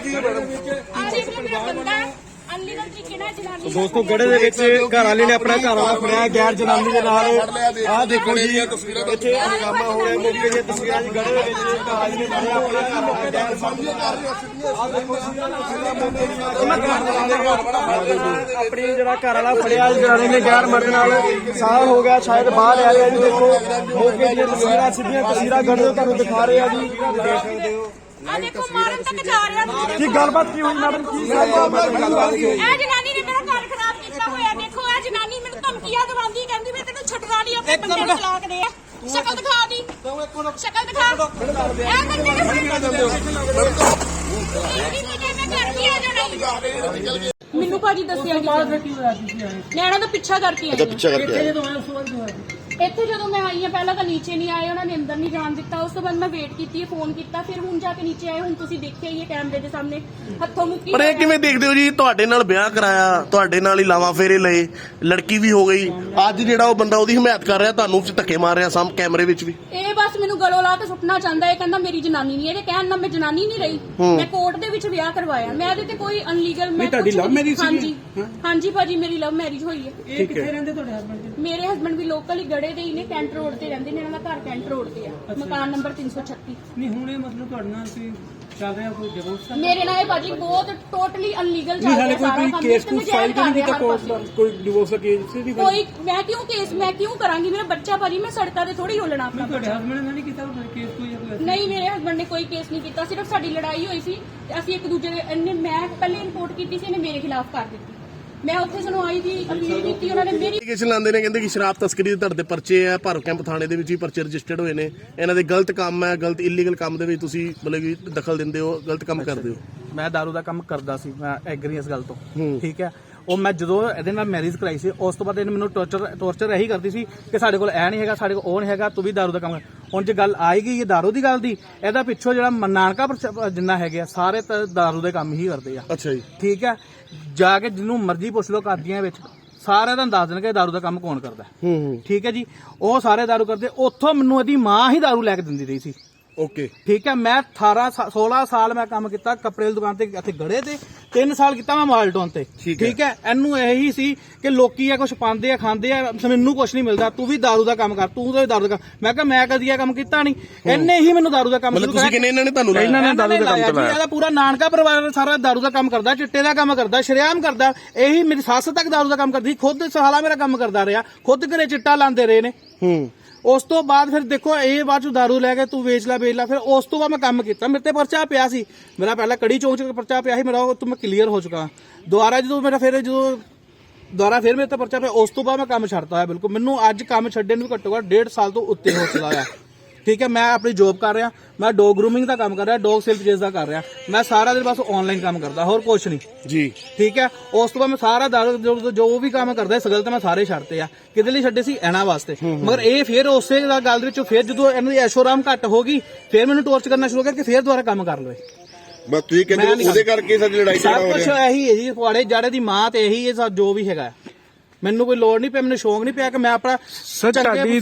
ਕੀ ਹੈ ਮੈਡਮ ਨਾਲ ਦੋਸਤੋ ਗੜੇ ਦੇ ਵਿੱਚ ਘਰ ਵਾਲੇ ਨੇ ਆਪਣਾ ਘਰ ਵਾਲਾ ਫੜਿਆ ਗੈਰ ਜਨਾਨੀ ਦੇ ਨਾਲ। ਆਹ ਦੇਖੋ ਜੀ ਇੱਥੇ ਹੰਗਾਮਾ ਹੋ ਰਿਹਾ ਮੌਕੇ ਦੀਆਂ ਤਸਵੀਰਾਂ ਜੀ ਗੜੇ ਦੇ ਵਿੱਚ ਘਰ ਵਾਲੇ ਨੇ ਫੜਿਆ ਆਪਣਾ ਘਰ ਵਾਲਾ ਗੈਰ ਜਨਾਨੀ ਆਹ ਦੇਖੋ ਜੀ ਉਹਨਾਂ ਘਰ ਆਪਣੀ ਜਿਹੜਾ ਘਰ ਵਾਲਾ ਫੜਿਆ ਜਨਾਨੀ ਨੇ ਗੈਰ ਮਰਦ ਨਾਲ ਸਾਹ ਹੋ ਗਿਆ ਸ਼ਾਇਦ ਬਾਹਰ ਆ ਰਿਹਾ ਜੀ ਦੇਖੋ। ਮੌਕੇ ਦੀਆਂ ਤਸਵੀਰਾਂ ਸਿੱਧੀਆਂ ਤਸਵੀਰਾਂ ਗੜੇ ਤੁਹਾਨੂੰ ਦਿਖਾ ਰਹੇ ਆ ਜੀ। ਦੇਖ ਸਕਦੇ ਹੋ। ਆ ਦੇਖੋ ਮਾਰਨ ਤੱਕ ਜਾ ਰਿਹਾ ਤੁਸੀਂ ਕੀ ਗੱਲਬਾਤ ਕੀ ਹੋਈ ਮੈਡਮ? ਕੀ ਸਾਰੀ ਗੱਲਬਾਤ ਗੱਲਬਾਤ ਕੀ ਹੋਈ? ਇਹ ਜਨਾਨੀ ਨੇ ਮੇਰਾ ਘਰ ਖਰਾਬ ਕੀਤਾ ਹੋਇਆ। ਦੇਖੋ ਇਹ ਜਨਾਨੀ ਮੈਨੂੰ ਧਮਕੀਆਂ ਦਵਾਉਂਦੀ ਕਹਿੰਦੀ ਮੈਂ ਤੈਨੂੰ ਛੱਡਣਾ ਨਹੀਂ ਆਪਣੇ ਬੰਦੇ ਨੂੰ ਤਲਾਕ ਦੇ ਸ਼ਕਲ ਦਿਖਾ ਦੀ। ਸ਼ਕਲ ਦਿਖਾ। ਇਹ ਬੰਦੇ ਨੇ ਮੈਂ ਘਰ ਕੀ ਆ ਜਾਣਾ ਮੈਨੂੰ ਭਾਜੀ ਦੱਸਿਆ ਜੀ ਨੈਣਾ ਦਾ ਪਿੱਛਾ ਕਰਕੇ ਆਈ ਪਿੱਛਾ ਕਰਕੇ ਆਏ। ਹਾਂ। ਇੱਥੇ ਜਦੋਂ ਮੈਂ ਆਈ ਹਾਂ ਪਹਿਲਾਂ ਤਾਂ ਨੀਚੇ ਨਹੀਂ ਆਏ ਉਹਨਾਂ ਨੇ ਅੰਦਰ ਨਹੀਂ ਜਾਣ ਦਿੱਤਾ। ਉਸ ਤੋਂ ਬਾਅਦ ਮੈਂ ਵੇਟ ਕੀਤੀ ਹੈ ਫੋਨ ਕੀਤਾ ਫਿਰ ਹੁਣ ਜਾ ਕੇ ਨੀਚੇ ਆਏ ਹੁਣ ਤੁਸੀਂ ਦੇਖਿਆ ਹੀ ਹੈ ਕੈਮਰੇ ਦੇ ਸਾਹਮਣੇ। ਹੱਥੋਂ ਮੁੱਕੀ ਪਰ ਇਹ ਕਿਵੇਂ ਦੇਖਦੇ ਹੋ ਜੀ? ਤੁਹਾਡੇ ਨਾਲ ਵਿਆਹ ਕਰਾਇਆ ਤੁਹਾਡੇ ਨਾਲ ਹੀ ਲਾਵਾ ਫੇਰੇ ਲਏ ਲੜਕੀ ਵੀ ਹੋ ਗਈ। ਅੱਜ ਜਿਹੜਾ ਉਹ ਬੰਦਾ ਉਹਦੀ ਹਮਾਇਤ ਕਰ ਰਿਹਾ ਤੁਹਾਨੂੰ ਚ ਧੱਕੇ ਮਾਰ ਰਿਹਾ ਸਾਹਮ ਕੈਮਰੇ ਵਿੱਚ ਵੀ। ਇਹ ਬਸ ਮੈਨੂੰ ਗਲੋਂ ਲਾ ਕੇ ਸੁੱਟਣਾ ਚਾਹੁੰਦਾ ਹੈ ਕਹਿੰਦਾ ਮੇਰੀ ਜਨਾਨੀ ਨਹੀਂ। ਇਹਦੇ ਕਹਿਣ ਨਾਲ ਮੈਂ ਜਨਾਨੀ ਨਹੀਂ ਰਹੀ। ਮੈਂ ਕੋਰਟ ਦੇ ਵਿੱਚ ਵਿਆਹ ਕਰਵਾਇਆ। ਮੈਂ ਇਹਦੇ ਤੇ ਕੋਈ ਅਨਲੀਗਲ ਮੈਂ ਤੁਹਾਡੀ ਲਵ ਮੈਰਿਜ ਹਾਂਜੀ। ਹਾਂਜੀ ਭਾਜੀ ਮੇਰੀ ਲਵ ਮੈਰਿਜ ਹੋਈ ਹੈ। ਇਹ ਕਿੱਥੇ ਰਹਿੰਦੇ ਤੁਹਾਡੇ ਹਸਬੰਡ ਮੇਰੇ ਹਸਬੰਡ ਵੀ ਲੋਕਲ ਹੀ ਗੜੇ ਦੇ ਹੀ ਨੇ ਕੈਂਟ ਰੋਡ ਤੇ ਰਹਿੰਦੇ ਨੇ ਇਹਨਾਂ ਦਾ ਘਰ ਕੈਂਟ ਰੋਡ ਤੇ ਆ। ਮਕਾਨ ਨੰਬਰ 336 ਨਹੀਂ ਹੁਣ ਇਹ ਮਤਲਬ ਤੁਹਾਡੇ ਨਾਲ ਕੋਈ ਚੱਲ ਰਿਹਾ ਕੋਈ ਡਿਵੋਰਸ ਮੇਰੇ ਨਾਲ ਇਹ ਭਾਜੀ ਬਹੁਤ ਟੋਟਲੀ ਅਨਲੀਗਲ ਚੱਲ ਰਿਹਾ ਸਾਰਾ ਕੋਈ ਕੰਮ। ਕੇਸ ਕੋਈ ਫਾਈਲ ਨਹੀਂ ਕੀਤਾ ਕੋਰਟ। ਕੋਈ ਡਿਵੋਰਸ ਦਾ ਕੇਸ ਨਹੀਂ ਕੋਈ? ਮੈਂ ਕਿਉਂ ਕੇਸ ਮੈਂ ਕਿਉਂ ਕਰਾਂਗੀ? ਮੇਰਾ ਬੱਚਾ ਭਾਜੀ ਮੈਂ ਸੜਕਾਂ ਤੇ ਥੋੜੀ ਹੋਲਣਾ ਆਪਣਾ ਤੁਹਾਡੇ ਹਸਬੰਡ ਨੇ ਨਹੀਂ ਕੀਤਾ ਕੇਸ ਕੋਈ ਜਾਂ ਕੋਈ ਨਹੀਂ ਮੇਰੇ ਹਸਬੰਡ ਨੇ ਕੋਈ ਕੇਸ ਨਹੀਂ ਕੀਤਾ। ਸਿਰਫ ਸਾਡੀ ਲੜਾਈ ਹੋਈ ਸੀ ਤੇ ਅਸੀਂ ਇੱਕ ਦੂਜੇ ਦੇ ਮੈਂ ਪਹਿਲੇ ਰਿਪੋਰਟ ਕੀਤੀ ਸੀ ਇਹਨੇ ਮੇਰੇ ਖਿਲਾਫ ਕਰ ਦਿੱਤੀ। ਮੈਂ ਉੱਥੇ ਸੁਣਵਾਈ ਦੀ ਅਪੀਲ ਕੀਤੀ ਉਹਨਾਂ ਨੇ ਮੇਰੀ ਐਪਲੀਕੇਸ਼ਨ ਲਾਉਂਦੇ ਨੇ ਕਹਿੰਦੇ ਕਿ ਸ਼ਰਾਬ ਤਸਕਰੀ ਦੇ ਧੜ ਦੇ ਪਰਚੇ ਆ ਭਰੋ ਕੈਂਪ ਥਾਣੇ ਦੇ ਵਿੱਚ ਵੀ ਪਰਚੇ ਰਜਿਸਟਰਡ ਹੋਏ ਨੇ। ਇਹਨਾਂ ਦੇ ਗਲਤ ਕੰਮ ਹੈ ਗਲਤ ਇਲੀਗਲ ਕੰਮ ਦੇ ਵਿੱਚ ਤੁਸੀਂ ਮਤਲਬ ਕਿ ਦਖਲ ਦਿੰਦੇ ਹੋ ਗਲਤ ਕੰਮ ਕਰਦੇ ਹੋ। ਮੈਂ ਦਾਰੂ ਦਾ ਕੰਮ ਕਰਦਾ ਸੀ ਮੈਂ ਐਗਰੀ ਇਸ ਗੱਲ ਤੋਂ। ਠੀਕ ਹੈ? ਉਹ ਮੈਂ ਜਦੋਂ ਇਹਦੇ ਨਾਲ ਮੈਰਿਜ ਕਰਾਈ ਸੀ ਉਸ ਤੋਂ ਬਾਅਦ ਇਹਨੇ ਮੈਨੂੰ ਟੌਰਚਰ ਟੌਰਚਰ ਇਹੀ ਕਰਦੀ ਸੀ ਕਿ ਸਾਡੇ ਕੋਲ ਐ ਨਹੀਂ ਹੈਗਾ ਸਾਡੇ ਕੋਲ ਉਹ ਨਹੀਂ ਹੈਗਾ ਤੂੰ ਵੀ ਦਾਰੂ ਦਾ ਕੰਮ ਕਰ। ਹੁਣ ਜੇ ਗੱਲ ਆਈ ਗਈ ਇਹ ਦਾਰੂ ਦੀ ਗੱਲ ਦੀ ਇਹਦਾ ਪਿੱਛੋਂ ਜਿਹੜਾ ਨਾਨਕਾ ਪਰਚ- ਜਿੰਨਾ ਹੈਗੇ ਆ ਸਾਰੇ ਤਾਂ ਦਾਰੂ ਦੇ ਕੰਮ ਹੀ ਕਰਦੇ ਆ। ਅੱਛਾ ਜੀ। ਠੀਕ ਹੈ ਜਾ ਕੇ ਜਿਹਨੂੰ ਮਰਜ਼ੀ ਪੁੱਛ ਲਓ ਕਾਦੀਆਂ ਵਿੱਚ ਸਾਰਿਆਂ ਦਾ ਦੱਸ ਦੇਣਗੇ ਦਾਰੂ ਦਾ ਕੰਮ ਕੌਣ ਕਰਦਾ। ਹੈ। ਹੂੰ। ਹੂੰ ਠੀਕ ਹੈ ਜੀ? ਉਹ ਸਾਰੇ ਦਾਰੂ ਕਰਦੇ ਉੱਥੋਂ ਮੈਨੂੰ ਇਹਦੀ ਮਾਂ ਹੀ ਦਾਰੂ ਲੈ ਕੇ ਦਿੰਦੀ ਰਹੀ ਸੀ। ਓਕੇ ਠੀਕ ਹੈ ਮੈਂ 18 ਸਾ- 16 ਸਾਲ ਮੈਂ ਕੰਮ ਕੀਤਾ ਕੱਪੜੇ ਦੀ ਦੁਕਾਨ ਤੇ ਇੱਥੇ ਗੜੇ ਤੇ 3 ਸਾਲ ਕੀਤਾ ਮੈਂ ਮਾਲਟੋਨ ਤੇ ਠੀਕ ਹੈ। ਹੈ ਇਹਨੂੰ ਇਹੀ ਸੀ ਕਿ ਲੋਕੀ ਆ ਕੁਝ ਪਾਉਂਦੇ ਆ ਖਾਂਦੇ ਆ ਮੈਨੂੰ ਕੁਝ ਨਹੀਂ ਮਿਲਦਾ ਤੂੰ ਵੀ दारू ਦਾ ਕੰਮ ਕਰ ਤੂੰ ਤਾਂ दारू ਦਾ ਕੰਮ ਮੈਂ ਕਿਹਾ ਮੈਂ ਕਦੀ ਇਹ ਕੰਮ ਕੀਤਾ ਨਹੀਂ ਇਹਨੇ ਹੀ ਮੈਨੂੰ दारू ਦਾ ਕੰਮ ਮਤਲਬ ਤੁਸੀਂ ਕਹਿੰਦੇ ਇਹਨਾਂ ਨੇ ਤੁਹਾਨੂੰ ਇਹਨਾਂ ਲਾਇਆ ਨੇ ਦਾਰੂ ਦਾ ਕੰਮ ਚਲਾਇਆ ਇਹਦਾ ਪੂਰਾ ਨਾਨਕਾ ਪਰਿਵਾਰ ਸਾਰਾ दारू ਦਾ ਕੰਮ ਕਰਦਾ ਚਿੱਟੇ ਦਾ ਕੰਮ ਕਰਦਾ ਸ਼ਰਿਆਮ ਕਰਦਾ ਇਹੀ ਮੇਰੀ ਸੱਸ ਤੱਕ दारू ਦਾ ਕੰਮ ਕਰਦੀ ਖੁਦ ਸਾਲਾ ਮੇਰਾ ਕੰਮ ਕਰਦਾ ਰਿਹਾ ਖੁਦ ਘਰੇ ਚਿੱਟਾ ਲਾਉਂਦੇ ਰਹੇ ਨੇ ਹੂੰ ਉਸ ਤੋਂ ਬਾਅਦ ਫਿਰ ਦੇਖੋ, ਇਹ ਬਾਅਦ ਚ ਦਾਰੂ ਲੈ ਕੇ ਤੂੰ ਵੇਚ ਲੈ ਵੇਚ ਲੈ, ਫਿਰ ਉਸ ਤੋਂ ਬਾਅਦ ਮੈਂ ਕੰਮ ਕੀਤਾ। ਮੇਰੇ ਤੇ ਪਰਚਾ ਪਿਆ ਸੀ। ਮੇਰਾ ਪਹਿਲਾਂ ਕੜੀ ਚੌਂਕ ਚ ਪਰਚਾ ਪਿਆ ਸੀ, ਮੇਰਾ ਉਹ ਤੋਂ ਮੈਂ ਕਲੀਅਰ ਹੋ ਚੁੱਕਾ। ਦੁਬਾਰਾ ਜਦੋਂ ਮੇਰਾ ਫਿਰ ਜਦੋਂ, ਦੁਬਾਰਾ ਫਿਰ ਮੇਰੇ ਤੇ ਪਰਚਾ ਪਿਆ, ਉਸ ਤੋਂ ਬਾਅਦ ਮੈਂ ਕੰਮ ਛੱਡਤਾ ਹੋਇਆ, ਬਿਲਕੁਲ। ਮੈਨੂੰ ਅੱਜ ਕੰਮ ਛੱਡਣ ਨੂੰ ਘੱਟੋ ਘੱਟ ਡੇਢ ਸਾਲ ਤੋਂ ਉੱਤੇ ਹੋ ਚੁੱਕਾ ਹੋਇਆ। ਠੀਕ ਹੈ ਮੈਂ ਆਪਣੀ ਜੌਬ ਕਰ ਰਿਹਾ ਮੈਂ ਡੌਗ ਗਰੂਮਿੰਗ ਦਾ ਕੰਮ ਕਰ ਰਿਹਾ ਡੌਗ ਸੇਲ ਪਰਚੇਸ ਦਾ ਕਰ ਰਿਹਾ। ਮੈਂ ਸਾਰਾ ਦਿਨ ਬਸ ਆਨਲਾਈਨ ਕੰਮ ਕਰਦਾ ਹੋਰ ਕੁਝ ਨਹੀਂ। ਜੀ। ਠੀਕ ਹੈ ਉਸ ਤੋਂ ਬਾਅਦ ਮੈਂ ਸਾਰਾ ਦਾਰੂ ਜੋ- ਜੋ ਵੀ ਕੰਮ ਕਰਦਾ ਸੀ ਗਲਤ ਮੈਂ ਸਾਰੇ ਛੱਡਤੇ ਆ। ਕਿਹਦੇ ਲਈ ਛੱਡੇ ਸੀ? ਇਹਨਾਂ ਵਾਸਤੇ। ਮਗਰ ਇਹ ਫਿਰ ਉਸੇ ਦਾ ਗੱਲ ਦੇ ਵਿੱਚੋਂ ਫਿਰ ਜਦੋਂ ਇਹਨਾਂ ਦੀ ਐਸ਼ੋਰਾਮ ਘੱਟ ਹੋ ਗਈ ਫਿਰ ਮੈਨੂੰ ਟੋਰਚ ਕਰਨਾ ਸ਼ੁਰੂ ਕਰ ਕਿ ਫਿਰ ਦੁਬਾਰਾ ਕੰਮ ਕਰ ਲਵੇ। ਮੈਂ ਤੁਸੀਂ ਕਹਿੰਦੇ ਮੈਂ ਹੋ ਨਹੀਂ ਉਹਦੇ ਕਰਕੇ ਸਾਡੀ ਲੜਾਈ ਝਗੜਾ ਸਭ ਹੋ ਕੁਝ ਰਿਹਾ ਇਹੀ ਹੈ ਜੀ ਪੁਆੜੇ ਜਾੜੇ ਦੀ ਮਾਂ ਤੇ ਇਹੀ ਹੈ ਸਭ ਜੋ ਵੀ ਹੈਗਾ। ਮੈਨੂੰ ਕੋਈ ਲੋੜ ਨਹੀਂ ਪਿਆ ਮੈਨੂੰ ਸ਼ੌਂਕ ਨਹੀਂ ਪਿਆ ਕਿ ਮੈਂ ਆਪਣਾ ਸਰ, ਤੁਹਾਡੀ family